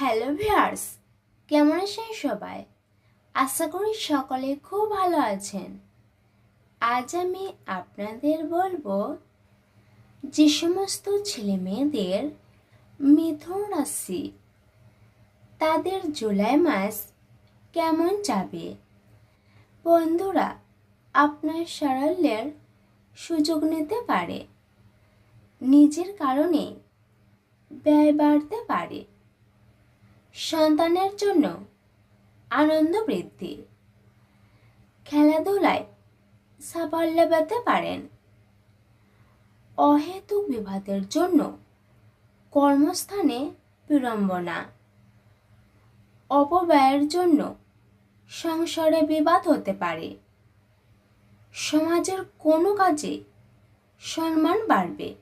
Hello viewers কেমন আছেন সবাই? আশা করি সকলে খুব ভালো আছেন। আজ আমি আপনাদের বলব, যে সমস্ত ছেলে মেয়েদের মিথুন রাশি, তাদের জুলাই মাস কেমন যাবে? বন্ধুরা, আপনার সারল্যের সুযোগ নিতে পারে, নিজের কারণে ব্যয় বাড়তে পারে। সন্তানের জন্য আনন্দ বৃদ্ধি। খেলাধুলায় সাফল্য পেতে পারেন। অহেতুক বিবাদের জন্য কর্মস্থানে বিড়ম্বনা। অপব্যয়ের জন্য সংসারে বিবাদ হতে পারে। সমাজের কোনো কাজে সম্মান বাড়বে।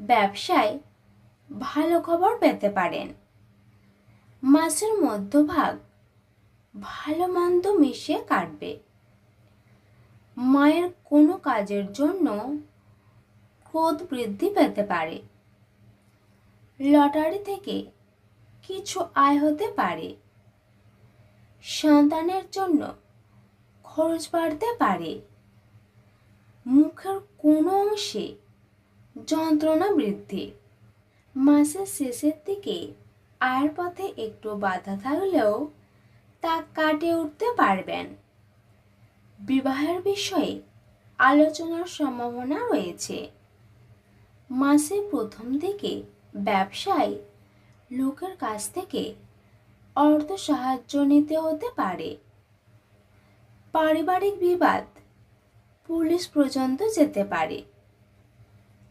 ব্যবসায় ভালো খবর পেতে পারেন। মাসের মধ্যভাগ ভালো মন্দ মিশিয়ে কাটবে। মায়ের কোনো কাজের জন্য ক্রোধ বৃদ্ধি পেতে পারে। লটারি থেকে কিছু আয় হতে পারে। সন্তানের জন্য খরচ বাড়তে পারে। মুখের কোনো অংশে যন্ত্রণা বৃদ্ধি। মাসের শেষের দিকে আয়ের পথে একটু বাধা থাকলেও তা কাটিয়ে উঠতে পারবেন। বিবাহের বিষয়ে আলোচনার সম্ভাবনা রয়েছে। মাসের প্রথম দিকে ব্যবসায় লোকের কাছ থেকে অর্থ সাহায্য নিতে হতে পারে। পারিবারিক বিবাদ পুলিশ পর্যন্ত যেতে পারে।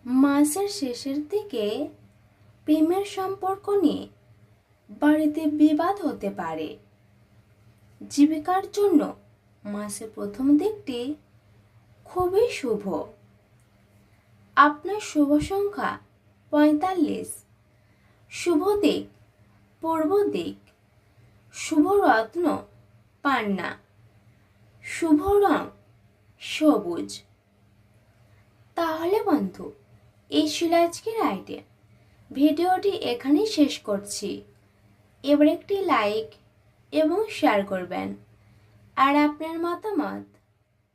মাসের শেষের দিকে প্রেমের সম্পর্ক নিয়ে বাড়িতে বিবাদ হতে পারে। জীবিকার জন্য মাসের প্রথম দিকটি খুবই শুভ। আপনার শুভ সংখ্যা পঁয়তাল্লিশ। শুভ দিক, পূর্ব দিক, শুভ রত্ন পান্না। শুভ রং সবুজ। তাহলে বন্ধু, এই ছিল আজকের আইডিয়া ভিডিওটি এখানেই শেষ করছি। এবার একটি লাইক এবং শেয়ার করবেন। আর আপনার মতামত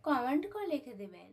কমেন্ট করে লিখে দেবেন।